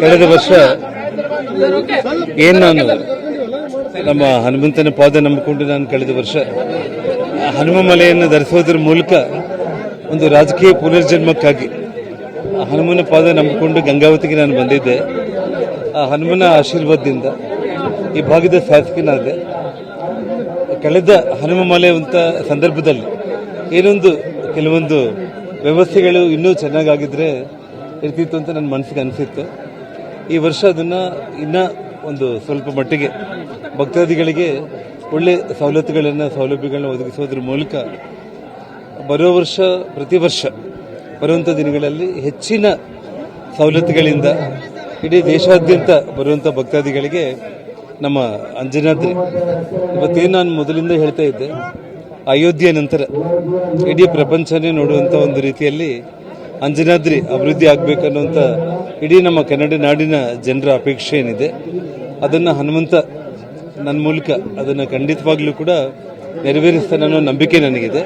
ಕಳೆದ ವರ್ಷ ಏನು ನಾನು ನಮ್ಮ ಹನುಮಂತನ ಪಾದ ನಂಬಿಕೊಂಡು ನಾನು ಕಳೆದ ವರ್ಷ ಹನುಮ ಮಲೆಯನ್ನು ಧರಿಸೋದ್ರ ಮೂಲಕ ಒಂದು ರಾಜಕೀಯ ಪುನರ್ಜನ್ಮಕ್ಕಾಗಿ ಹನುಮನ ಪಾದ ನಂಬಿಕೊಂಡು ಗಂಗಾವತಿಗೆ ನಾನು ಬಂದಿದ್ದೆ. ಆ ಹನುಮನ ಆಶೀರ್ವಾದದಿಂದ ಈ ಭಾಗದ ಶಾಸಕನಾದೆ. ಕಳೆದ ಹನುಮ ಮಲೆ ಅಂತ ಸಂದರ್ಭದಲ್ಲಿ ಏನೊಂದು ಕೆಲವೊಂದು ವ್ಯವಸ್ಥೆಗಳು ಇನ್ನೂ ಚೆನ್ನಾಗಾಗಿದ್ರೆ ಇರ್ತಿತ್ತು ಅಂತ ನನ್ನ ಮನಸ್ಸಿಗೆ ಅನಿಸಿತ್ತು. ಈ ವರ್ಷ ಅದನ್ನು ಇನ್ನ ಒಂದು ಸ್ವಲ್ಪ ಮಟ್ಟಿಗೆ ಭಕ್ತಾದಿಗಳಿಗೆ ಒಳ್ಳೆ ಸವಲತ್ತುಗಳನ್ನು, ಸೌಲಭ್ಯಗಳನ್ನ ಒದಗಿಸೋದ್ರ ಮೂಲಕ ಬರೋ ವರ್ಷ ಪ್ರತಿ ವರ್ಷ ಬರುವಂಥ ದಿನಗಳಲ್ಲಿ ಹೆಚ್ಚಿನ ಸವಲತ್ತುಗಳಿಂದ ಇಡೀ ದೇಶಾದ್ಯಂತ ಬರುವಂಥ ಭಕ್ತಾದಿಗಳಿಗೆ ನಮ್ಮ ಅಂಜನಾದ್ರಿ, ಇವತ್ತೇನು ನಾನು ಮೊದಲಿಂದ ಹೇಳ್ತಾ ಇದ್ದೆ, ಅಯೋಧ್ಯೆ ನಂತರ ಇಡೀ ಪ್ರಪಂಚನೇ ನೋಡುವಂಥ ಒಂದು ರೀತಿಯಲ್ಲಿ ಅಂಜನಾದ್ರಿ ಅಭಿವೃದ್ಧಿ ಆಗಬೇಕನ್ನುವಂಥ ಇಡೀ ನಮ್ಮ ಕನ್ನಡ ನಾಡಿನ ಜನರ ಅಪೇಕ್ಷೆ ಏನಿದೆ, ಅದನ್ನು ಹನುಮಂತ ನನ್ನ ಮೂಲಕ ಅದನ್ನು ಖಂಡಿತವಾಗ್ಲೂ ಕೂಡ ನೆರವೇರಿಸ್ತಾನೆ ಅನ್ನೋ ನಂಬಿಕೆ ನನಗಿದೆ.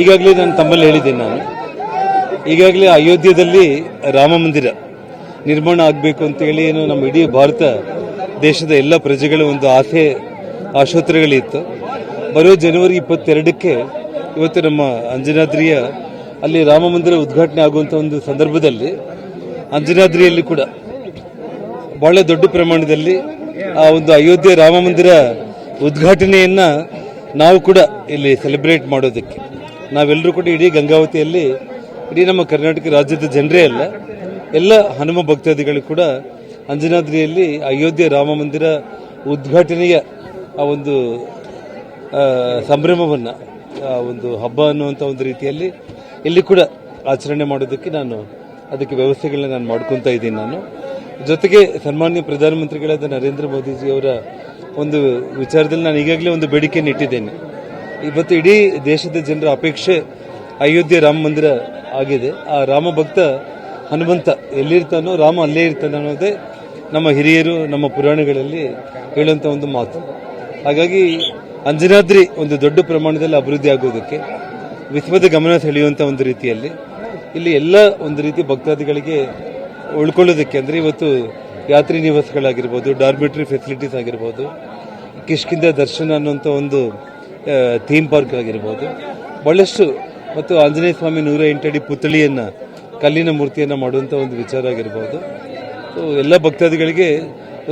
ಈಗಾಗಲೇ ನಾನು ತಮ್ಮಲ್ಲಿ ಹೇಳಿದ್ದೇನೆ ನಾನು. ಈಗಾಗಲೇ ಅಯೋಧ್ಯೆಯಲ್ಲಿ ರಾಮ ಮಂದಿರ ನಿರ್ಮಾಣ ಆಗಬೇಕು ಅಂತೇಳಿ ಏನು ನಮ್ಮ ಇಡೀ ಭಾರತ ದೇಶದ ಎಲ್ಲ ಪ್ರಜೆಗಳ ಒಂದು ಆಸೆ, ಆಶೋತ್ತರಗಳಿತ್ತು. ಬರೋ ಜನವರಿ ಇಪ್ಪತ್ತೆರಡಕ್ಕೆ ಇವತ್ತು ನಮ್ಮ ಅಂಜನಾದ್ರಿಯ ಅಲ್ಲಿ ರಾಮ ಮಂದಿರ ಉದ್ಘಾಟನೆ ಆಗುವಂಥ ಒಂದು ಸಂದರ್ಭದಲ್ಲಿ ಅಂಜನಾದ್ರಿಯಲ್ಲಿ ಕೂಡ ಬಹಳ ದೊಡ್ಡ ಪ್ರಮಾಣದಲ್ಲಿ ಆ ಒಂದು ಅಯೋಧ್ಯೆ ರಾಮ ಮಂದಿರ ಉದ್ಘಾಟನೆಯನ್ನ ನಾವು ಕೂಡ ಇಲ್ಲಿ ಸೆಲೆಬ್ರೇಟ್ ಮಾಡೋದಕ್ಕೆ. ನಾವೆಲ್ಲರೂ ಕೂಡ ಇಡೀ ಗಂಗಾವತಿಯಲ್ಲಿ, ಇಡೀ ನಮ್ಮ ಕರ್ನಾಟಕ ರಾಜ್ಯದ ಜನರೇ ಅಲ್ಲ, ಎಲ್ಲ ಹನುಮ ಭಕ್ತಾದಿಗಳು ಕೂಡ ಅಂಜನಾದ್ರಿಯಲ್ಲಿ ಅಯೋಧ್ಯೆ ರಾಮ ಮಂದಿರ ಉದ್ಘಾಟನೆಯ ಆ ಒಂದು ಸಂಭ್ರಮವನ್ನು ಒಂದು ಹಬ್ಬ ಅನ್ನುವಂಥ ಒಂದು ರೀತಿಯಲ್ಲಿ ಇಲ್ಲಿ ಕೂಡ ಆಚರಣೆ ಮಾಡೋದಕ್ಕೆ ನಾನು ಅದಕ್ಕೆ ವ್ಯವಸ್ಥೆಗಳನ್ನ ನಾನು ಮಾಡ್ಕೊತಾ ಇದ್ದೀನಿ ನಾನು. ಜೊತೆಗೆ ಸನ್ಮಾನ್ಯ ಪ್ರಧಾನಮಂತ್ರಿಗಳಾದ ನರೇಂದ್ರ ಮೋದಿಜಿಯವರ ಒಂದು ವಿಚಾರದಲ್ಲಿ ನಾನು ಈಗಾಗಲೇ ಒಂದು ಬೇಡಿಕೆಯನ್ನು ಇಟ್ಟಿದ್ದೇನೆ. ಇವತ್ತು ಇಡೀ ದೇಶದ ಜನರ ಅಪೇಕ್ಷೆ ಅಯೋಧ್ಯೆ ರಾಮ ಮಂದಿರ ಆಗಿದೆ. ಆ ರಾಮ ಭಕ್ತ ಹನುಮಂತ ಎಲ್ಲಿರ್ತಾನೋ, ರಾಮ ಅಲ್ಲೇ ಇರ್ತಾನೆ ಅನ್ನೋದೇ ನಮ್ಮ ಹಿರಿಯರು, ನಮ್ಮ ಪುರಾಣಗಳಲ್ಲಿ ಹೇಳುವಂಥ ಒಂದು ಮಾತು. ಹಾಗಾಗಿ ಅಂಜನಾದ್ರಿ ಒಂದು ದೊಡ್ಡ ಪ್ರಮಾಣದಲ್ಲಿ ಅಭಿವೃದ್ಧಿ ಆಗೋದಕ್ಕೆ ವಿಶ್ವದ ಗಮನ ಸೆಳೆಯುವಂಥ ಒಂದು ರೀತಿಯಲ್ಲಿ ಇಲ್ಲಿ ಎಲ್ಲ ಒಂದು ರೀತಿ ಭಕ್ತಾದಿಗಳಿಗೆ ಉಳ್ಕೊಳ್ಳೋದಕ್ಕೆ ಅಂದರೆ ಇವತ್ತು ಯಾತ್ರಿ ನಿವಾಸಗಳಾಗಿರ್ಬೋದು ಡಾರ್ಮಿಟ್ರಿ ಫೆಸಿಲಿಟೀಸ್ ಆಗಿರ್ಬೋದು ಕಿಷ್ಕಿಂದ ದರ್ಶನ ಅನ್ನುವಂಥ ಒಂದು ಥೀಮ್ ಪಾರ್ಕ್ ಆಗಿರ್ಬೋದು. ಭಾಳಷ್ಟು ಮತ್ತು ಆಂಜನೇಯ ಸ್ವಾಮಿ ನೂರ ಎಂಟಡಿ ಪುತ್ಥಳಿಯನ್ನ, ಕಲ್ಲಿನ ಮೂರ್ತಿಯನ್ನು ಮಾಡುವಂಥ ಒಂದು ವಿಚಾರ ಆಗಿರ್ಬೋದು. ಸೊ ಎಲ್ಲ ಭಕ್ತಾದಿಗಳಿಗೆ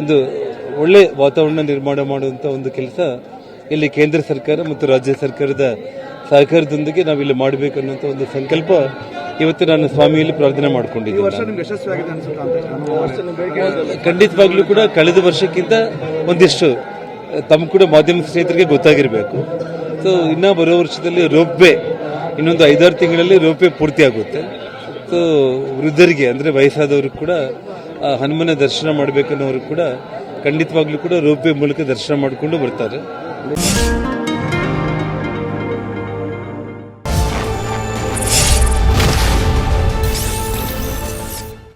ಒಂದು ಒಳ್ಳೆ ವಾತಾವರಣ ನಿರ್ಮಾಣ ಮಾಡುವಂಥ ಒಂದು ಕೆಲಸ ಇಲ್ಲಿ ಕೇಂದ್ರ ಸರ್ಕಾರ ಮತ್ತು ರಾಜ್ಯ ಸರ್ಕಾರದ ಸಹಕಾರದೊಂದಿಗೆ ನಾವಿಲ್ಲಿ ಮಾಡಬೇಕನ್ನುವಂಥ ಒಂದು ಸಂಕಲ್ಪ ಇವತ್ತು ನಾನು ಸ್ವಾಮಿಯಲ್ಲಿ ಪ್ರಾರ್ಥನೆ ಮಾಡ್ಕೊಂಡಿದ್ದೀನಿ. ಖಂಡಿತವಾಗ್ಲೂ ಕೂಡ ಕಳೆದ ವರ್ಷಕ್ಕಿಂತ ಒಂದಿಷ್ಟು ತಮ್ಮ ಕೂಡ ಮಾಧ್ಯಮ ಸ್ನೇಹಿತರಿಗೆ ಗೊತ್ತಾಗಿರಬೇಕು. ಸೊ ಇನ್ನ ಬರೋ ವರ್ಷದಲ್ಲಿ ರೋಪ್ವೆ ಇನ್ನೊಂದು ಐದಾರು ತಿಂಗಳಲ್ಲಿ ರೋಪ್ವೆ ಪೂರ್ತಿ ಆಗುತ್ತೆ. ಸೊ ವೃದ್ಧರಿಗೆ ಅಂದ್ರೆ ವಯಸ್ಸಾದವರು ಕೂಡ ಹನುಮನ ದರ್ಶನ ಮಾಡಬೇಕನ್ನೋರು ಕೂಡ ಖಂಡಿತವಾಗ್ಲೂ ಕೂಡ ರೋಪ್ವೆ ಮೂಲಕ ದರ್ಶನ ಮಾಡಿಕೊಂಡು ಬರ್ತಾರೆ.